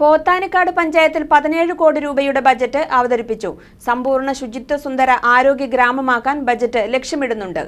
പോത്താനിക്കാട് പഞ്ചായത്തിൽ പതിനേഴ് കോടി രൂപയുടെ ബജറ്റ് അവതരിപ്പിച്ചു. സമ്പൂർണ ശുചിത്വ സുന്ദര ആരോഗ്യ ഗ്രാമമാക്കാൻ ബജറ്റ് ലക്ഷ്യമിടുന്നുണ്ട്.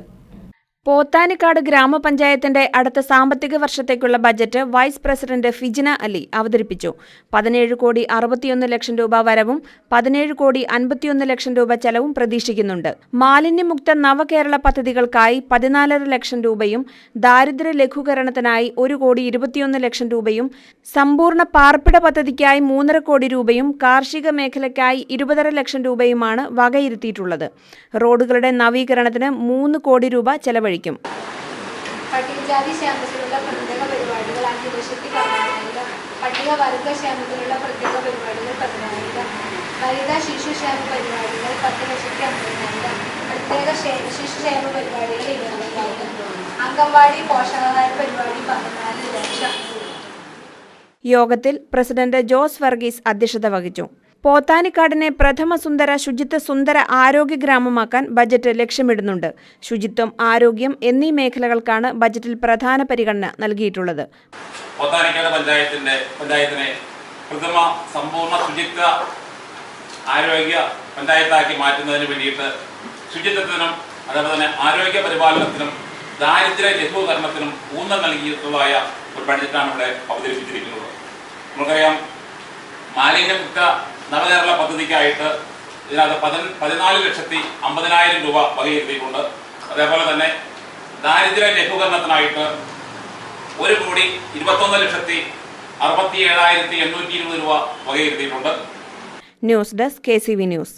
പോത്താനിക്കാട് ഗ്രാമപഞ്ചായത്തിന്റെ അടുത്ത സാമ്പത്തിക വർഷത്തേക്കുള്ള budget vice president Fijina Ali അവതരിപ്പിച്ചു. പതിനേഴ് കോടി അറുപത്തിയൊന്ന് ലക്ഷം രൂപ വരവും പതിനേഴ് കോടി അൻപത്തിയൊന്ന് ലക്ഷം രൂപ ചെലവും പ്രതീക്ഷിക്കുന്നുണ്ട്. മാലിന്യമുക്ത നവകേരള പദ്ധതികൾക്കായി പതിനാലര ലക്ഷം രൂപയും ദാരിദ്ര്യ ലഘൂകരണത്തിനായി ഒരു കോടി ഇരുപത്തിയൊന്ന് ലക്ഷം രൂപയും സമ്പൂർണ പാർപ്പിട പദ്ധതിക്കായി മൂന്നര കോടി രൂപയും കാർഷിക മേഖലയ്ക്കായി ഇരുപതര ലക്ഷം രൂപയുമാണ് വകയിരുത്തിയിട്ടുള്ളത്. റോഡുകളുടെ നവീകരണത്തിന് മൂന്ന് കോടി രൂപ ചെലവഴിക്കും. പട്ടികജാതി ക്ഷേമത്തിനുള്ള പ്രത്യേക പരിപാടികൾ അഞ്ച് ലക്ഷത്തി പതിനായിരം പട്ടികവർഗ ക്ഷേമത്തിനുള്ള പ്രത്യേക പരിപാടികൾ പതിനായിരം വനിതാ ശിശുക്ഷേമ പരിപാടികൾ പത്ത് ലക്ഷത്തി അമ്പതിനായിരം പ്രത്യേക ക്ഷേ- ശിശുക്ഷേമ പരിപാടികൾ ഇരുപതിനായിരം അംഗൻവാടി പോഷകാഹാര പരിപാടി പതിനാല് ലക്ഷം. യോഗത്തിൽ പ്രസിഡന്റ് ജോസ് വർഗീസ് അധ്യക്ഷത വഹിച്ചു. പോത്താനിക്കാടിനെ പ്രഥമ സുന്ദര ശുചിത്വ സുന്ദര ആരോഗ്യ ഗ്രാമമാക്കാൻ ബജറ്റ് ലക്ഷ്യമിടുന്നുണ്ട്. ശുചിത്വം ആരോഗ്യം എന്നീ മേഖലകൾക്കാണ് ബജറ്റിൽ പ്രധാന പരിഗണന നൽകിയിട്ടുള്ളത്. പോത്താനിക്കാട് പഞ്ചായത്തിന്റെ പഞ്ചായത്തിനെ പ്രഥമ സമ്പൂർണ ശുചിത്വ ആരോഗ്യ പഞ്ചായത്താക്കി മാറ്റുന്നതിന് വേണ്ടിയിട്ട് ശുചിത്വത്തിനും അതേപോലെ തന്നെ ആരോഗ്യ പരിപാലനത്തിനും ദാരിദ്ര്യ ലഘൂകരണത്തിനും ഊന്നൽ നൽകിയിട്ടുള്ളതായ ഒരു ബഡ്ജറ്റാണ് ഇവിടെ അവതരിപ്പിച്ചിരിക്കുന്നത്. നമുക്കറിയാം മാലിന്യമുക്ത നവകേരള പദ്ധതിക്കായിട്ട് ഇതിനകത്ത് പതി പതിനാല് ലക്ഷത്തി അമ്പതിനായിരം രൂപ വകയിരുത്തിയിട്ടുണ്ട് അതേപോലെ തന്നെ ദാരിദ്ര്യ ലഘൂകരണത്തിനായിട്ട് ഒരു കോടി ഇരുപത്തൊന്ന് ലക്ഷത്തി അറുപത്തി ഏഴായിരത്തി എണ്ണൂറ്റി ഇരുപത് രൂപ വകയിരുത്തിയിട്ടുണ്ട് news desk K C V news.